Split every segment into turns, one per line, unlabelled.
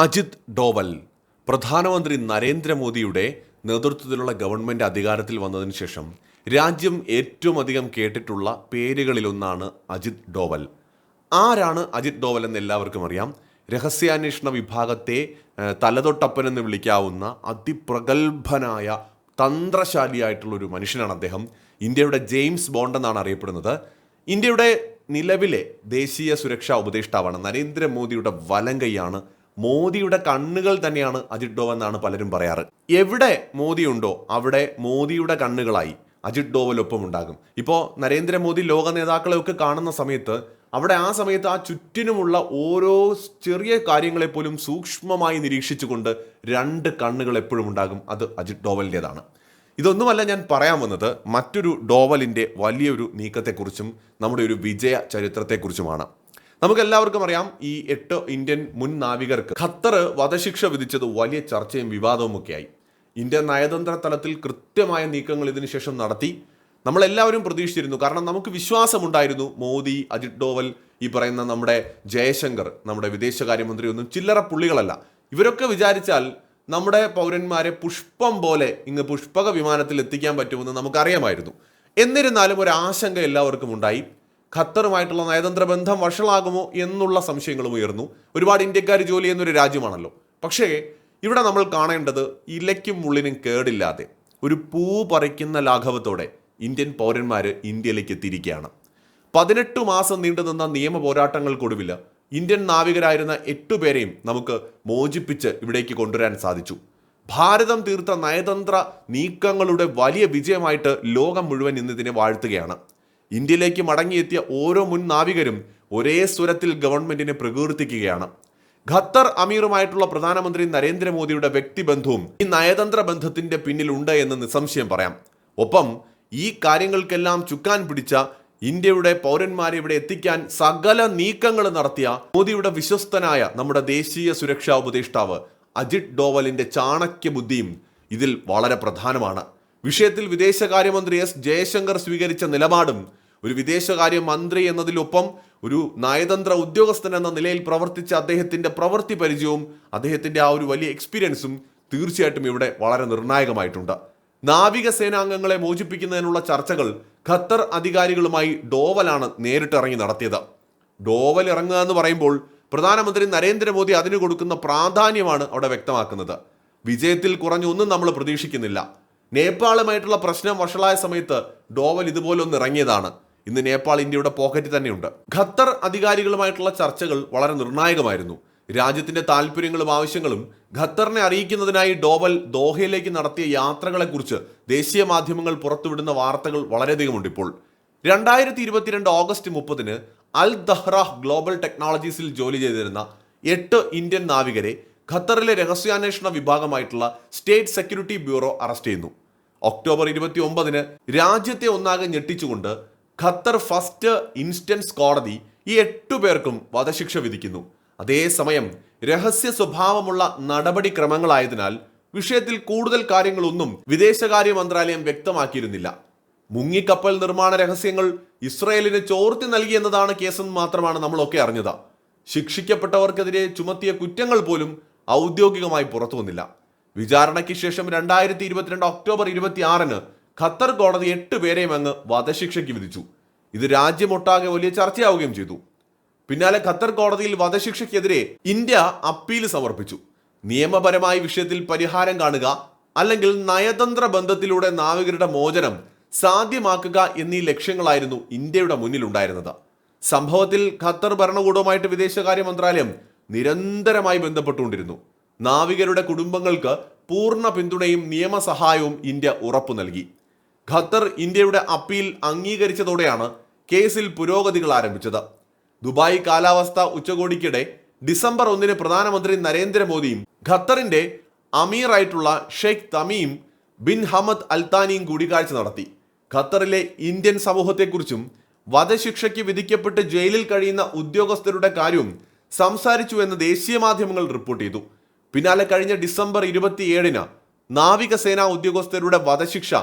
അജിത് ഡോവൽ പ്രധാനമന്ത്രി നരേന്ദ്രമോദിയുടെ നേതൃത്വത്തിലുള്ള ഗവൺമെന്റ് അധികാരത്തിൽ വന്നതിന് ശേഷം രാജ്യം ഏറ്റവും അധികം കേട്ടിട്ടുള്ള പേരുകളിലൊന്നാണ് അജിത് ഡോവൽ. ആരാണ് അജിത് ഡോവൽ എന്ന് എല്ലാവർക്കും അറിയാം. രഹസ്യാന്വേഷണ വിഭാഗത്തെ തലതൊട്ടപ്പൻ എന്ന് വിളിക്കാവുന്ന അതിപ്രഗത്ഭനായ തന്ത്രശാലിയായിട്ടുള്ള ഒരു മനുഷ്യനാണ് അദ്ദേഹം. ഇന്ത്യയുടെ ജെയിംസ് ബോണ്ട് എന്നാണ് അറിയപ്പെടുന്നത്. ഇന്ത്യയുടെ നിലവിലെ ദേശീയ സുരക്ഷാ ഉപദേഷ്ടാവാണ് നരേന്ദ്രമോദിയുടെ വലം കൈയാണ് മോദിയുടെ കണ്ണുകൾ തന്നെയാണ് അജിത് ഡോവെന്നാണ് പലരും പറയാറ്. എവിടെ മോദി ഉണ്ടോ അവിടെ മോദിയുടെ കണ്ണുകളായി അജിത് ഡോവലൊപ്പം ഉണ്ടാകും. ഇപ്പോൾ നരേന്ദ്രമോദി ലോക നേതാക്കളെയൊക്കെ കാണുന്ന സമയത്ത് അവിടെ ആ സമയത്ത് ആ ചുറ്റിനുമുള്ള ഓരോ ചെറിയ കാര്യങ്ങളെപ്പോലും സൂക്ഷ്മമായി നിരീക്ഷിച്ചുകൊണ്ട് രണ്ട് കണ്ണുകൾ എപ്പോഴും ഉണ്ടാകും അത് അജിത് ഡോവലിന്റെതാണ്. ഇതൊന്നുമല്ല ഞാൻ പറയാൻ വന്നത് മറ്റൊരു ഡോവലിന്റെ വലിയൊരു നീക്കത്തെക്കുറിച്ചും നമ്മുടെ ഒരു വിജയ ചരിത്രത്തെക്കുറിച്ചുമാണ്. നമുക്ക് എല്ലാവർക്കും അറിയാം ഈ എട്ട് ഇന്ത്യൻ മുൻ നാവികർക്ക് ഖത്തർ വധശിക്ഷ വിധിച്ചത് വലിയ ചർച്ചയും വിവാദവും ഒക്കെയായി. ഇന്ത്യൻ നയതന്ത്ര തലത്തിൽ കൃത്യമായ നീക്കങ്ങൾ ഇതിനുശേഷം നടത്തി. നമ്മളെല്ലാവരും പ്രതീക്ഷിച്ചിരുന്നു. കാരണം നമുക്ക് വിശ്വാസമുണ്ടായിരുന്നു. മോദി അജിത് ഡോവൽ ഈ പറയുന്ന നമ്മുടെ ജയശങ്കർ നമ്മുടെ വിദേശകാര്യമന്ത്രി ഒന്നും ചില്ലറ പുള്ളികളല്ല. ഇവരൊക്കെ വിചാരിച്ചാൽ നമ്മുടെ പൗരന്മാരെ പുഷ്പം പോലെ ഇങ്ങ് പുഷ്പക വിമാനത്തിൽ എത്തിക്കാൻ പറ്റുമെന്ന് നമുക്കറിയാമായിരുന്നു. എന്നിരുന്നാലും ഒരു ആശങ്ക എല്ലാവർക്കും ഉണ്ടായി. ഖത്തറുമായിട്ടുള്ള നയതന്ത്ര ബന്ധം വഷളാകുമോ എന്നുള്ള സംശയങ്ങളും ഉയർന്നു. ഒരുപാട് ഇന്ത്യക്കാർ ജോലി ചെയ്യുന്നൊരു രാജ്യമാണല്ലോ. പക്ഷേ ഇവിടെ നമ്മൾ കാണേണ്ടത് ഇലയ്ക്കും മുള്ളിനും കേടില്ലാതെ ഒരു പൂ പറിക്കുന്ന ലാഘവത്തോടെ ഇന്ത്യൻ പൗരന്മാർ ഇന്ത്യയിലേക്ക് എത്തിയിരിക്കുകയാണ്. പതിനെട്ട് മാസം നീണ്ടുനിന്ന നിയമ പോരാട്ടങ്ങൾക്കൊടുവിൽ ഇന്ത്യൻ നാവികരായിരുന്ന എട്ടു പേരെയും നമുക്ക് മോചിപ്പിച്ച് ഇവിടേക്ക് കൊണ്ടുവരാൻ സാധിച്ചു. ഭാരതം തീർത്ത നയതന്ത്ര നീക്കങ്ങളുടെ വലിയ വിജയമായിട്ട് ലോകം മുഴുവൻ ഇന്ന് ഇതിനെ വാഴ്ത്തുകയാണ്. ഇന്ത്യയിലേക്ക് മടങ്ങിയെത്തിയ ഓരോ മുൻ നാവികരും ഒരേ സ്വരത്തിൽ ഗവൺമെന്റിനെ പ്രകീർത്തിക്കുകയാണ്. ഖത്തർ അമീറുമായിട്ടുള്ള പ്രധാനമന്ത്രി നരേന്ദ്രമോദിയുടെ വ്യക്തിബന്ധവും ഈ നയതന്ത്ര ബന്ധത്തിന്റെ പിന്നിലുണ്ട് എന്ന് നിസ്സംശയം പറയാം. ഒപ്പം ഈ കാര്യങ്ങൾക്കെല്ലാം ചുക്കാൻ പിടിച്ച ഇന്ത്യയുടെ പൗരന്മാരെ ഇവിടെ എത്തിക്കാൻ സകല നീക്കങ്ങൾ നടത്തിയ മോദിയുടെ വിശ്വസ്തനായ നമ്മുടെ ദേശീയ സുരക്ഷാ ഉപദേഷ്ടാവ് അജിത് ഡോവലിന്റെ ചാണക്യ ബുദ്ധിയും ഇതിൽ വളരെ പ്രധാനമാണ്. വിഷയത്തിൽ വിദേശകാര്യമന്ത്രി എസ് ജയശങ്കർ സ്വീകരിച്ച നിലപാടും ഒരു വിദേശകാര്യ മന്ത്രി എന്നതിലൊപ്പം ഒരു നയതന്ത്ര ഉദ്യോഗസ്ഥൻ എന്ന നിലയിൽ പ്രവർത്തിച്ച അദ്ദേഹത്തിന്റെ പ്രവൃത്തി പരിചയവും അദ്ദേഹത്തിന്റെ ആ ഒരു വലിയ എക്സ്പീരിയൻസും തീർച്ചയായിട്ടും ഇവിടെ വളരെ നിർണായകമായിട്ടുണ്ട്. നാവികസേനാംഗങ്ങളെ മോചിപ്പിക്കുന്നതിനുള്ള ചർച്ചകൾ ഖത്തർ അധികാരികളുമായി ഡോവലാണ് നേരിട്ടിറങ്ങി നടത്തിയത്. ഡോവൽ ഇറങ്ങുക എന്ന് പറയുമ്പോൾ പ്രധാനമന്ത്രി നരേന്ദ്രമോദി അതിന് കൊടുക്കുന്ന പ്രാധാന്യമാണ് അവിടെ വ്യക്തമാക്കുന്നത്. വിജയത്തിൽ കുറഞ്ഞൊന്നും നമ്മൾ പ്രതീക്ഷിക്കുന്നില്ല. നേപ്പാളുമായിട്ടുള്ള പ്രശ്നം വഷളായ സമയത്ത് ഡോവൽ ഇതുപോലൊന്ന് ഇറങ്ങിയതാണ്. ഇന്ന് നേപ്പാൾ ഇന്ത്യയുടെ പോക്കറ്റിൽ തന്നെയുണ്ട്. ഖത്തർ അധികാരികളുമായിട്ടുള്ള ചർച്ചകൾ വളരെ നിർണായകമായിരുന്നു. രാജ്യത്തിന്റെ താല്പര്യങ്ങളും ആവശ്യങ്ങളും ഖത്തറിനെ അറിയിക്കുന്നതിനായി ഡോവൽ ദോഹയിലേക്ക് നടത്തിയ യാത്രകളെക്കുറിച്ച് ദേശീയ മാധ്യമങ്ങൾ പുറത്തുവിടുന്ന വാർത്തകൾ വളരെയധികമുണ്ട് ഇപ്പോൾ. രണ്ടായിരത്തി ഇരുപത്തിരണ്ട് ഓഗസ്റ്റ് മുപ്പതിന് അൽ ദഹ്റാഹ് ഗ്ലോബൽ ടെക്നോളജീസിൽ ജോലി ചെയ്തിരുന്ന എട്ട് ഇന്ത്യൻ നാവികരെ ഖത്തറിലെ രഹസ്യാന്വേഷണ വിഭാഗമായിട്ടുള്ള സ്റ്റേറ്റ് സെക്യൂരിറ്റി ബ്യൂറോ അറസ്റ്റ് ചെയ്യുന്നു. ഒക്ടോബർ ഇരുപത്തി ഒമ്പതിന് രാജ്യത്തെ ഒന്നാകെ ഞെട്ടിച്ചുകൊണ്ട് ഖത്തർ ഫസ്റ്റ് ഇൻസ്റ്റൻസ് കോടതി ഈ എട്ടു പേർക്കും വധശിക്ഷ വിധിക്കുന്നു. അതേസമയം രഹസ്യ സ്വഭാവമുള്ള നടപടിക്രമങ്ങളായതിനാൽ വിഷയത്തിൽ കൂടുതൽ കാര്യങ്ങളൊന്നും വിദേശകാര്യ മന്ത്രാലയം വ്യക്തമാക്കിയിരുന്നില്ല. മുങ്ങിക്കപ്പൽ നിർമ്മാണ രഹസ്യങ്ങൾ ഇസ്രയേലിന് ചോർത്തി നൽകിയെന്നതാണ് കേസെന്ന് മാത്രമാണ് നമ്മളൊക്കെ അറിഞ്ഞത്. ശിക്ഷിക്കപ്പെട്ടവർക്കെതിരെ ചുമത്തിയ കുറ്റങ്ങൾ പോലും ഔദ്യോഗികമായി പുറത്തു വന്നില്ല വിചാരണയ്ക്ക് ശേഷം രണ്ടായിരത്തി ഇരുപത്തിരണ്ട് ഒക്ടോബർ ഇരുപത്തി ആറിന് ഖത്തർ കോടതി എട്ട് പേരെയും അങ്ങ് വധശിക്ഷയ്ക്ക് വിധിച്ചു. ഇത് രാജ്യമൊട്ടാകെ വലിയ ചർച്ചയാവുകയും ചെയ്തു. പിന്നാലെ ഖത്തർ കോടതിയിൽ വധശിക്ഷയ്ക്കെതിരെ ഇന്ത്യ അപ്പീൽ സമർപ്പിച്ചു. നിയമപരമായ വിഷയത്തിൽ പരിഹാരം കാണുക അല്ലെങ്കിൽ നയതന്ത്ര ബന്ധത്തിലൂടെ നാവികരുടെ മോചനം സാധ്യമാക്കുക എന്നീ ലക്ഷ്യങ്ങളായിരുന്നു ഇന്ത്യയുടെ മുന്നിലുണ്ടായിരുന്നത്. സംഭവത്തിൽ ഖത്തർ ഭരണകൂടവുമായിട്ട് വിദേശകാര്യ മന്ത്രാലയം നിരന്തരമായി ബന്ധപ്പെട്ടുകൊണ്ടിരുന്നു. നാവികരുടെ കുടുംബങ്ങൾക്ക് പൂർണ പിന്തുണയും നിയമസഹായവും ഇന്ത്യ ഉറപ്പു നൽകി. ഖത്തർ ഇന്ത്യയുടെ അപ്പീൽ അംഗീകരിച്ചതോടെയാണ് കേസിൽ പുരോഗതികൾ ആരംഭിച്ചത്. ദുബായ് കാലാവസ്ഥ ഉച്ചകോടിക്കിടെ ഡിസംബർ ഒന്നിന് പ്രധാനമന്ത്രി നരേന്ദ്രമോദിയും ഖത്തറിന്റെ അമീറായിട്ടുള്ള ഷെയ്ഖ് തമീം ബിൻ ഹമദ് അൽത്താനിയും കൂടിക്കാഴ്ച നടത്തി. ഖത്തറിലെ ഇന്ത്യൻ സമൂഹത്തെക്കുറിച്ചും വധശിക്ഷയ്ക്ക് വിധിക്കപ്പെട്ട് ജയിലിൽ കഴിയുന്ന ഉദ്യോഗസ്ഥരുടെ കാര്യവും സംസാരിച്ചു എന്ന് ദേശീയ മാധ്യമങ്ങൾ റിപ്പോർട്ട് ചെയ്തു. പിന്നാലെ കഴിഞ്ഞ ഡിസംബർ ഇരുപത്തിയേഴിന് നാവികസേനാ ഉദ്യോഗസ്ഥരുടെ വധശിക്ഷ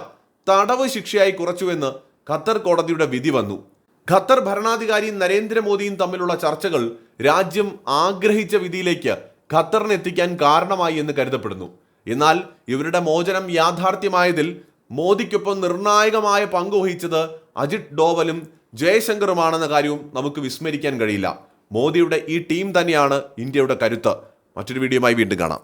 തടവ് ശിക്ഷയായി കുറച്ചുവെന്ന് ഖത്തർ കോടതിയുടെ വിധി വന്നു. ഖത്തർ ഭരണാധികാരിയും നരേന്ദ്രമോദിയും തമ്മിലുള്ള ചർച്ചകൾ രാജ്യം ആഗ്രഹിച്ച വിധിയിലേക്ക് ഖത്തറിന് എത്തിക്കാൻ കാരണമായി എന്ന് കരുതപ്പെടുന്നു. എന്നാൽ ഇവരുടെ മോചനം യാഥാർത്ഥ്യമായതിൽ മോദിക്കൊപ്പം നിർണായകമായ പങ്ക് വഹിച്ചത് അജിത് ഡോവലും ജയശങ്കറുമാണെന്ന കാര്യവും നമുക്ക് വിസ്മരിക്കാൻ കഴിയില്ല. മോദിയുടെ ഈ ടീം തന്നെയാണ് ഇന്ത്യയുടെ കരുത്ത്. മറ്റൊരു വീഡിയോയുമായി വീണ്ടും കാണാം.